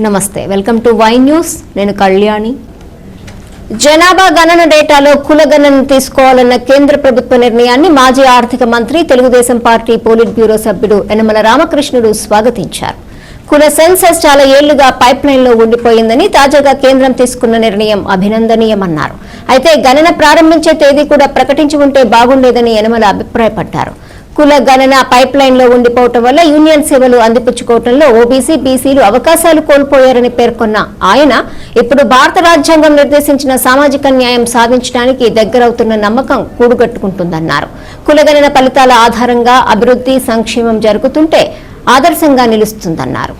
నమస్తే welcome to Y news. నేను కళ్యాణి. జనాభా గణన డేటాలో కుల గణన తీసుకోవాలన్న కేంద్ర ప్రభుత్వ నిర్ణయాన్ని మాజీ ఆర్థిక మంత్రి తెలుగుదేశం పార్టీ పోలిట్ బ్యూరో సభ్యుడు యనమల రామకృష్ణుడు స్వాగతించారు. కుల సెన్సస్ చాలా ఏళ్ళుగా పైప్ లైన్లో ఉండిపోయిందని తాజాగా కేంద్రం తీసుకున్న నిర్ణయం అభినందనీయమన్నారు. అయితే గణన ప్రారంభించే తేదీ కూడా ప్రకటించి ఉంటే బాగుండేదని యనమల అభిప్రాయపడ్డారు. కుల గణన పైప్ లైన్లో ఉండిపోవటం వల్ల యూనియన్ సేవలు అందిపుచ్చుకోవటంలో ఓబీసీ బీసీలు అవకాశాలు కోల్పోయారని పేర్కొన్న ఆయన ఇప్పుడు భారత రాజ్యాంగం నిర్దేశించిన సామాజిక న్యాయం సాధించడానికి దగ్గరవుతున్న నమ్మకం కూడుగట్టుకుంటుందన్నారు. కులగణన ఫలితాల ఆధారంగా అభివృద్ధి సంక్షేమం జరుగుతుంటే ఆదర్శంగా నిలుస్తుందన్నారు.